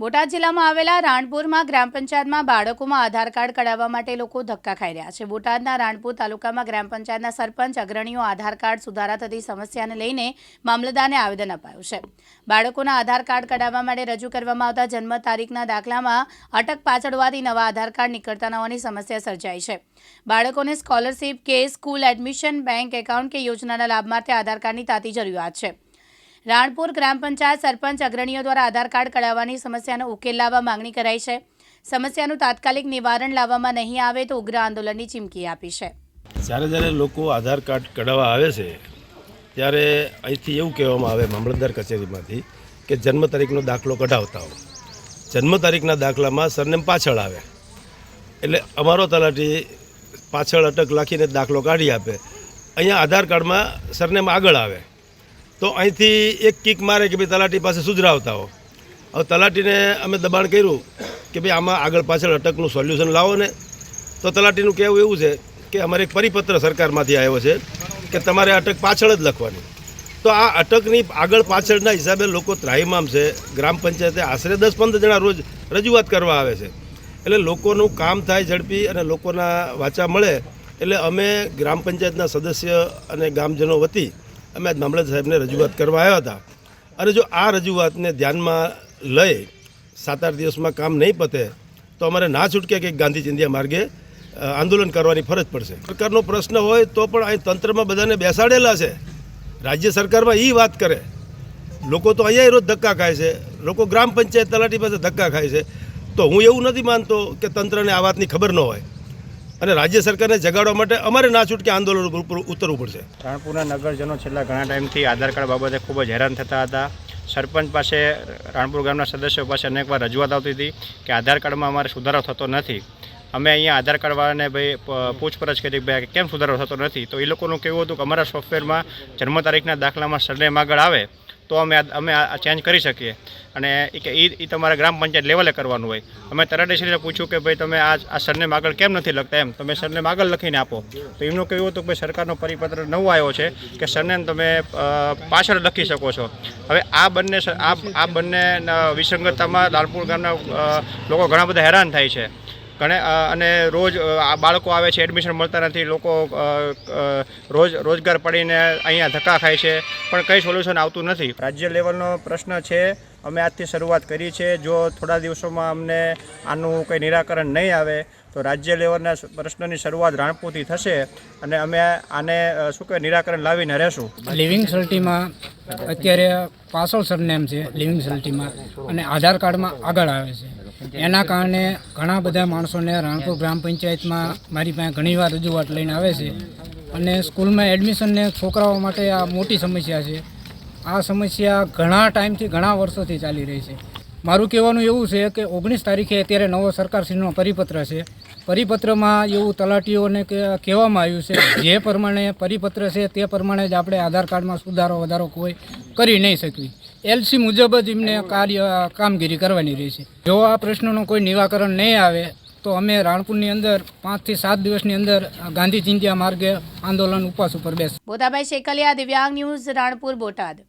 બોટાદ જિલ્લામાં આવેલા રાણપુરમાં ગ્રામ પંચાયતમાં બાળકોમાં આધાર કાર્ડ કઢાવવા માટે લોકો ધક્કા ખાઈ રહ્યા છે. બોટાદના રાણપુર તાલુકામાં ગ્રામ પંચાયતના સરપંચ અગ્રણીઓ આધાર કાર્ડ સુધારા થતી સમસ્યાને લઈને મામલતદારને આવેદન અપાયું છે. બાળકોના આધાર કાર્ડ કઢાવવા માટે રજૂ કરવામાં આવતા જન્મ તારીખના દાખલામાં અટક પાછળ હોવાથી નવા આધાર કાર્ડ નીકળતા ન હોવાની સમસ્યા સર્જાઈ છે. બાળકોને સ્કોલરશીપ કે સ્કૂલ એડમિશન બેંક એકાઉન્ટ કે યોજનાના લાભ માટે આધાર કાર્ડની તાતી જરૂરિયાત છે. રાણપુર ગ્રામ પંચાયત સરપંચ અગ્રણીઓ દ્વારા આધાર કાર્ડ કઢાવવાની સમસ્યાનો ઉકેલ લાવવા માંગણી કરાઈ છે. સમસ્યાનું તાત્કાલિક નિવારણ લાવવામાં નહીં આવે તો ઉગ્ર આંદોલનની ચીમકી આપી છે. જ્યારે જ્યારે લોકો આધાર કાર્ડ કઢાવવા આવે છે, ત્યારે અહીંથી એવું કહેવામાં આવે મામલતદાર કચેરીમાંથી કે જન્મ તારીખનો દાખલો કઢાવતા હો. જન્મ તારીખના દાખલામાં સરનેમ પાછળ આવે. એટલે અમારો તલાટી પાછળ અટક લાખીને દાખલો કાઢી આપે. અહીંયા આધાર કાર્ડમાં સરનેમ આગળ આવે. તો અહીંથી એક કિક મારે કે ભાઈ તલાટી પાસે સુધરાવતા હો. હવે તલાટીને અમે દબાણ કર્યું કે ભાઈ આમાં આગળ પાછળ અટકનું સોલ્યુશન લાવો ને. તો તલાટીનું કહેવું એવું છે કે અમારે એક પરિપત્ર સરકારમાંથી આવ્યો છે કે તમારે અટક પાછળ જ લખવાની. તો આ અટકની આગળ પાછળના હિસાબે લોકો ત્રાહીમામ છે. ગ્રામ પંચાયતે આશરે દસ પંદર જણા રોજ રજૂઆત કરવા આવે છે. એટલે લોકોનું કામ થાય ઝડપી અને લોકોના વાચા મળે. એટલે અમે ગ્રામ પંચાયતના સદસ્ય અને ગામજનો વતી અમે આજ મામલત સાહેબને રજૂઆત કરવા આવ્યા હતા. અને જો આ રજૂઆતને ધ્યાનમાં લઈ સાત આઠ દિવસમાં કામ નહીં પતે, તો અમારે ના છૂટકે કે ગાંધી ચિંધ્યા માર્ગે આંદોલન કરવાની ફરજ પડશે. સરકારનો પ્રશ્ન હોય તો પણ અહીં તંત્રમાં બધાને બેસાડેલા છે. રાજ્ય સરકારમાં એ વાત કરે. લોકો તો અહીંયા રોજ ધક્કા ખાય છે. લોકો ગ્રામ પંચાયત તલાટી પાસે ધક્કા ખાય છે. તો હું એવું નથી માનતો કે તંત્રને આ વાતની ખબર ન હોય. અને રાજ્ય સરકારને જગાડવા માટે અમારે ના છૂટકે આંદોલન ઉપર ઉતરવું પડશે. રાણપુરના નગરજનો છેલ્લા ઘણા ટાઈમથી આધાર કાર્ડ બાબતે ખૂબ જ હેરાન થતા હતા. સરપંચ પાસે, રાણપુર ગામના સદસ્યો પાસે અનેકવાર રજૂઆત આવતી હતી કે આધાર કાર્ડમાં અમારે સુધારો થતો નથી. અમે અહીંયા આધાર કાર્ડવાળાને ભાઈ પૂછપરછ કરી ભાઈ કેમ સુધારો થતો નથી? તો એ લોકોનું કેવું હતું કે અમારા સોફ્ટવેરમાં જન્મ તારીખના દાખલામાં સરનેમ આગળ આવે. તો અમે અમે આ ચેન્જ કરી શકીએ. અને એ તમારે ગ્રામ પંચાયત લેવલે કરવાનું હોય. અમે તલાટીશ્રીને પૂછ્યું કે ભાઈ તમે આ આ સરનેમ આગળ કેમ નથી લખતા એમ. તમે સરનેમ આગળ લખીને આપો. તો એમનું કહેવું હતું કે ભાઈ સરકારનો પરિપત્ર નવો આવ્યો છે કે સરનેમ તમે પાછળ લખી શકો છો. હવે આ બંને આ બંને વિસંગતતામાં લાલપુર ગામના લોકો ઘણા બધા હેરાન થાય છે. ઘણે અને રોજ આ બાળકો આવે છે એડમિશન મળતા નથી લોકો રોજ રોજગાર પડીને અહીંયા ધક્કા ખાય છે પણ કંઈ સોલ્યુશન આવતું નથી. રાજ્ય લેવલનો પ્રશ્ન છે અમે આજથી શરૂઆત કરી છે જો થોડા દિવસોમાં અમને આનું કંઈ નિરાકરણ નહીં આવે તો રાજ્ય લેવલના પ્રશ્નની શરૂઆત રાણપુરથી થશે અને અમે આને શું કહેવાય નિરાકરણ લાવીને રહેશું. લિવિંગ સલ્ટીમાં અત્યારે પાસો સરનેમ છે લિવિંગ સલ્ટીમાં અને આધાર કાર્ડમાં આગળ આવે છે. એના કારણે ઘણા બધા માણસોને રાણપુર ગ્રામ પંચાયતમાં મારી પાસે ઘણીવાર રજૂઆત લઈને આવે છે. અને સ્કૂલમાં એડમિશનને છોકરાઓ માટે આ મોટી સમસ્યા છે. આ સમસ્યા ઘણા ટાઈમથી, ઘણા વર્ષોથી ચાલી રહી છે. મારું કહેવાનું એવું છે કે ઓગણીસ તારીખે અત્યારે નવો સરકારશ્રીનો પરિપત્ર છે. પરિપત્રમાં એવું તલાટીઓને કહેવામાં આવ્યું છે જે પ્રમાણે પરિપત્ર છે તે પ્રમાણે જ આપણે આધાર કાર્ડમાં સુધારો વધારો કોઈ કરી નહીં શકવી એલસી મુજબ જ એમને કાર્ય, કામગીરી કરવાની રહેશે. જો આ પ્રશ્નનું કોઈ નિરાકરણ નહીં આવે, તો અમે રાણપુરની અંદર પાંચથી સાત દિવસની અંદર ગાંધી ચિંત્યા માર્ગે આંદોલન ઉપવાસ ઉપર બેસ બોધાભાઈ શેકલિયા દિવ્યાંગ ન્યૂઝ રાણપુર બોટાદ.